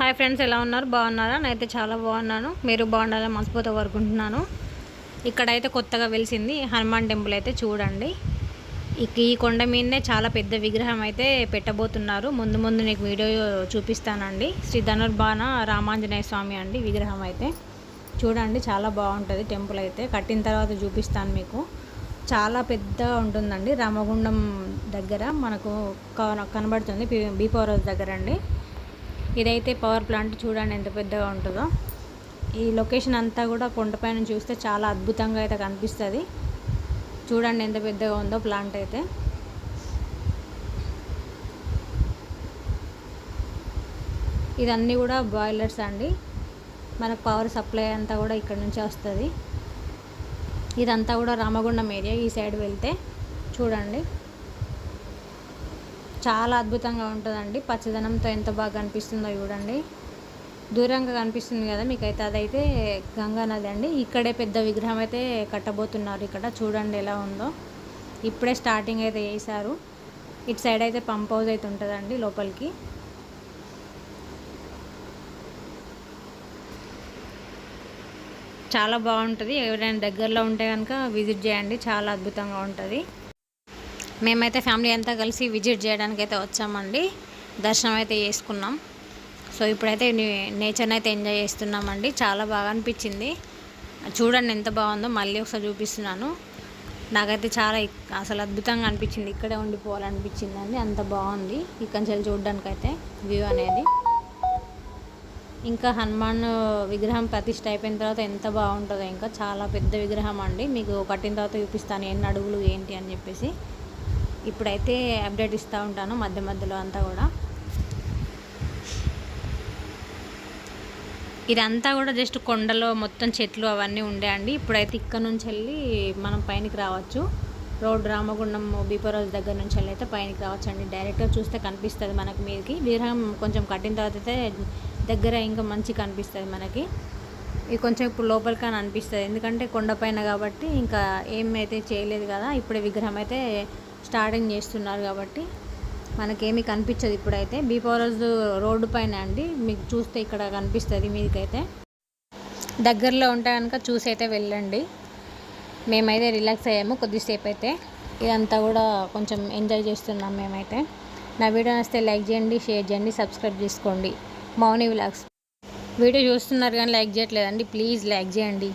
Hi friends ఎలా ఉన్నారు? బాగున్నారా? నేనైతే చాలా బాగున్నాను. మీరు బాగుండాలని మనస్ఫూర్తిగా కోరుకుంటున్నాను. ఇక్కడైతే కొత్తగా వెలిసింది హనుమాన్ టెంపుల్ అయితే చూడండి. ఇక ఈ కొండ మీదనే చాలా పెద్ద విగ్రహం అయితే పెట్టబోతున్నారు. ముందు ముందు నీకు వీడియో చూపిస్తానండి. శ్రీ ధనుర్బాణ రామాంజనేయ స్వామి అండి విగ్రహం అయితే. చూడండి చాలా బాగుంటుంది టెంపుల్ అయితే. కట్టిన తర్వాత చూపిస్తాను మీకు. చాలా పెద్ద ఉంటుందండి. రామగుండం దగ్గర మనకు కనబడుతుంది. బీ- హౌస్ దగ్గర అండి. ఇదైతే పవర్ ప్లాంట్ చూడండి ఎంత పెద్దగా ఉంటుందో. ఈ లొకేషన్ అంతా కూడా కొండపైన చూస్తే చాలా అద్భుతంగా అయితే కనిపిస్తుంది. చూడండి ఎంత పెద్దగా ఉందో ప్లాంట్ అయితే. ఇదన్నీ కూడా బాయిలర్స్ అండి. మనకు పవర్ సప్లై అంతా కూడా ఇక్కడ నుంచే వస్తుంది. ఇదంతా కూడా రామగుండం ఏరియా ఈ సైడ్ వెళ్తే చూడండి. చాలా అద్భుతంగా ఉంటుందండి. పచ్చదనంతో ఎంత బాగా కనిపిస్తుందో చూడండి. దూరంగా కనిపిస్తుంది కదా మీకైతే. అదైతే గంగా నది అండి. ఇక్కడే పెద్ద విగ్రహం అయితే కట్టబోతున్నారు ఇక్కడ. చూడండి ఎలా ఉందో. ఇప్పుడే స్టార్టింగ్ అయితే వేసారు ఇటు సైడ్ అయితే పంప్ హౌస్ అయితే ఉంటుందండి లోపలికి. చాలా బాగుంటుంది. ఎవరైనా దగ్గరలో ఉంటే కనుక విజిట్ చేయండి. చాలా అద్భుతంగా ఉంటుంది. మేమైతే ఫ్యామిలీ అంతా కలిసి విజిట్ చేయడానికి అయితే వచ్చామండి. దర్శనం అయితే చేసుకున్నాం. సో ఇప్పుడైతే నేచర్ని అయితే ఎంజాయ్ చేస్తున్నామండి. చాలా బాగా అనిపించింది. చూడండి ఎంత బాగుందో మళ్ళీ ఒకసారి చూపిస్తున్నాను. నాకైతే చాలా అసలు అద్భుతంగా అనిపించింది. ఇక్కడే ఉండిపోవాలనిపించింది అండి అంత బాగుంది. ఇక్కడి నుంచి వెళ్ళి చూడడానికి అయితే వ్యూ అనేది. ఇంకా హనుమాన్ విగ్రహం ప్రతిష్ట అయిపోయిన తర్వాత ఎంత బాగుంటుందో ఇంకా చాలా పెద్ద విగ్రహం అండి. మీకు కట్టిన తర్వాత చూపిస్తాను. ఎన్ని అడుగులు ఏంటి అని చెప్పేసి. ఇప్పుడైతే అప్డేట్ ఇస్తూ ఉంటాను మధ్య మధ్యలో అంతా కూడా. ఇదంతా కూడా జస్ట్ కొండలో మొత్తం చెట్లు అవన్నీ ఉండే అండి. ఇప్పుడైతే ఇక్కడ నుంచి వెళ్ళి మనం పైనకి రావచ్చు. రోడ్ రామగుండం బీపరోజ్ దగ్గర నుంచి వెళ్ళి అయితే పైనకి రావచ్చు అండి. డైరెక్ట్గా చూస్తే కనిపిస్తుంది మనకి మీదకి. విగ్రహం కొంచెం కట్టిన తర్వాత అయితే దగ్గర ఇంకా మంచి కనిపిస్తుంది మనకి. ఇది కొంచెం ఇప్పుడు లోపలికని అనిపిస్తుంది. ఎందుకంటే కొండపైన కాబట్టి ఇంకా ఏమైతే చేయలేదు కదా ఇప్పుడే విగ్రహం అయితే స్టార్టింగ్ చేస్తున్నారు కాబట్టి మనకేమీ కనిపించదు ఇప్పుడైతే. బీపవరస్ రోడ్డు పైన అండి మీకు చూస్తే ఇక్కడ కనిపిస్తుంది మీదకైతే. దగ్గరలో ఉంటే కనుక చూసి అయితే వెళ్ళండి. మేమైతే రిలాక్స్ అయ్యాము కొద్దిసేపు అయితే ఇదంతా కూడా కొంచెం ఎంజాయ్ చేస్తున్నాం మేమైతే. నా వీడియో నచ్చితే లైక్ చేయండి షేర్ చేయండి సబ్స్క్రైబ్ చేసుకోండి. మౌని వ్లాగ్స్. వీడియో చూస్తున్నారు కానీ లైక్ చేయట్లేదండి ప్లీజ్ లైక్ చేయండి.